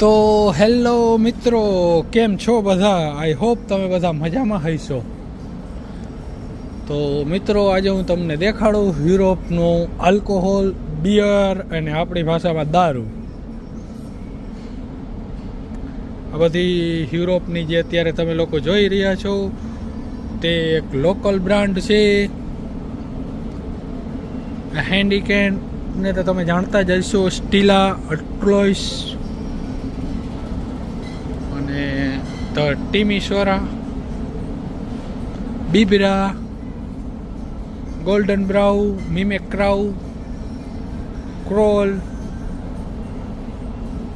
તો હેલો મિત્રો, કેમ છો બધા? આઈ હોપ તમે બધા મજામાં હશો. તો મિત્રો, આજે હું તમને દેખાડું યુરોપનું આલ્કોહોલ બિયર અને આપણી ભાષામાં દારૂ. આ બધી યુરોપની જે અત્યારે તમે લોકો જોઈ રહ્યા છો, તે એક લોકલ બ્રાન્ડ છે. હેન્ડીકેન્ડ ને તો તમે જાણતા જ હશો, સ્ટીલા અટ્લોઇસ અને ધ ટીમીશ્વરા બીબરા, ગોલ્ડન બ્રાઉ, મિમેક ક્રાઉ, ક્રોલ,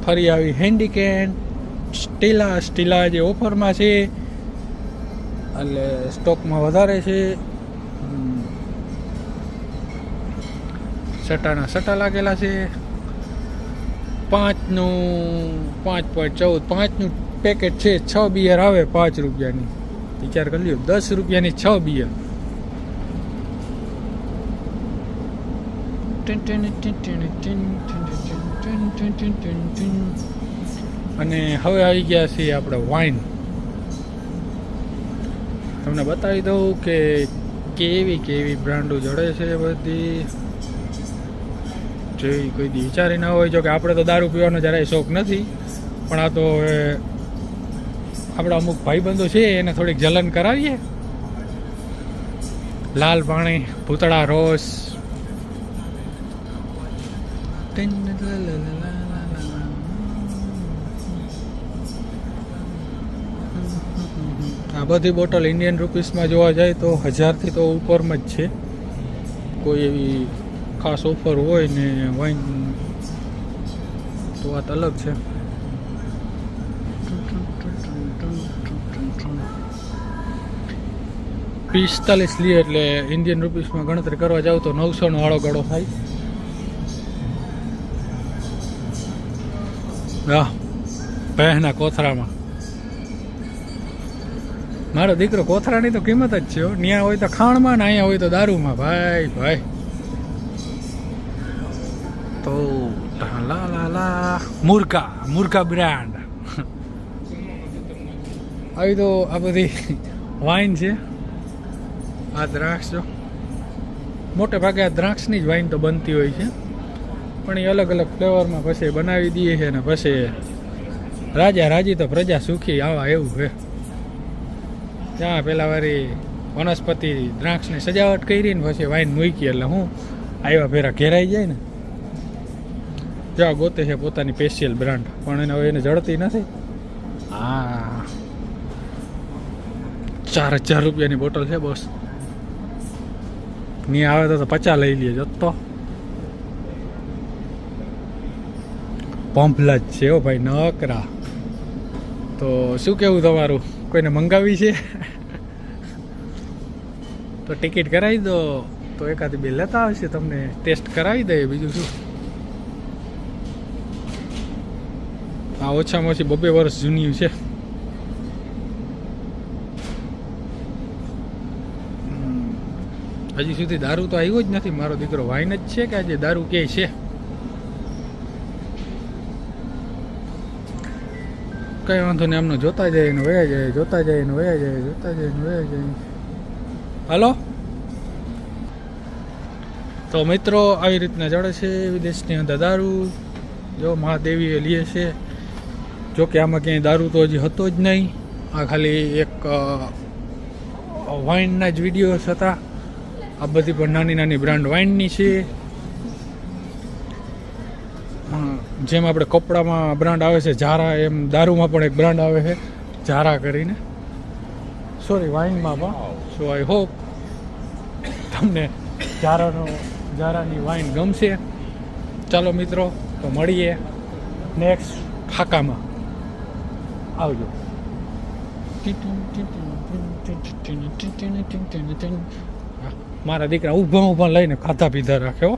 ફરી આવી હેન્ડીકેન, સ્ટીલા સ્ટીલા જે ઓફરમાં છે, એટલે સ્ટોકમાં વધારે છે. સટ્ટાના સટાના સટા લાગેલા છે. પાંચનું, પાંચ પોઈન્ટ ચૌદ, પાંચનું પેકેટ છે છ બિયર આવે પાંચ રૂપિયાની વિચાર કરી લ્યો દસ રૂપિયાની છ બિયર અને હવે આવી ગયા છે આપણે વાઇન તમને બતાવી દઉં કે કેવી કેવી બ્રાન્ડો જડે છે બધી જેવી કોઈ વિચારી ના હોય જો કે આપણે તો દારૂ પીવાનો જરાય શોખ નથી પણ આ તો આપણા અમુક ભાઈબંધો છે, એને થોડીક જલન કરાવીએ. લાલ પાણી ભૂતળા રોસ. આ બધી બોટલ ઇન્ડિયન રૂપીસમાં જોવા જાય તો હજારથી તો ઉપરમાં જ છે. કોઈ એવી ખાસ ઓફર હોય ને વાઇન તો વાત અલગ છે. પિસ્તાલીસ લીએ એટલે ઇન્ડિયન રૂપીસમાં ગણતરી કરવા જાવ તો નવસોનો વાળો ગળો થાય. હા પહેના કોથરામાં મારો દીકરો કોથરાની તો કિંમત જ છે ત્યાં હોય તો ખાણમાં ને અહીંયા હોય તો દારૂમાં. ભાઈ ભાઈ. તો લા લા લા. મુર્કા મુર્કા બ્રાન્ડ. આવી તો આ બધી વાઇન છે. આ દ્રાક્ષ જો. મોટે ભાગે આ દ્રાક્ષની જ વાઇન તો બનતી હોય છે. પણ એ અલગ અલગ ફ્લેવરમાં પછી બનાવી દઈએ છે અને પછી રાજા રાજી તો પ્રજા સુખી આવા એવું છે. ત્યાં પેલા વારી વનસ્પતિ દ્રાક્ષની સજાવટ કરી ને પછી વાઇન મૂકી એટલે હું આવ્યા ફેરા ઘેરાઈ જાય ને. જ્યાં ગોતે છે પોતાની સ્પેશિયલ બ્રાન્ડ પણ એને હવે એને જડતી નથી. હા. ચાર હજાર રૂપિયાની બોટલ છે બોસ. ની આવે તો તો પચા લઈ લઈએ જતો. પંપલા જ છે ભાઈ, નકરા. તો શું કેવું તમારું? કોઈને મંગાવી છે? તો ટિકિટ કરાવી દો. તો એકાદ બે લેતા આવશે તમને, ટેસ્ટ કરાવી દઈએ બીજું શું? આ ઓછામાં ઓછી બબે વર્ષ જૂની છે. હજી સુધી દારૂ તો આવ્યો જ નથી. મારો દીકરો વાઈન જ છે કે આજે દારૂ કે છે? કઈ વાંધો નહીં એમનો જોતા જાય ને વયા જાય, જોતા જાય ને વયા જાય, જોતા જાય ને વયા જાય. હાલો? તો મિત્રો, આવી રીતના જડે છે વિદેશની અંદર દારૂ. જો મહાદેવીએ લીએ છે. જો કે આમાં ક્યાંય દારૂ તો હજી હતો જ નહીં. આ ખાલી એક વાઇનના જ વિડીયોઝ હતા. આ બધી પણ નાની નાની બ્રાન્ડ વાઇનની છે. જેમ આપણે કપડામાં બ્રાન્ડ આવે છે ઝારા એમ દારૂમાં પણ એક બ્રાન્ડ આવે છે ઝારા કરીને. સોરી વાઇનમાં પણ. સો આઈ હોપ તમને ઝારાનો ઝારાની વાઇન ગમશે. ચાલો મિત્રો, તો મળીએ નેક્સ્ટ ફાકામાં. આવજો. મારા દીકરા ઊભા ઊભા લઈને ખાધા પીધા રાખે હો.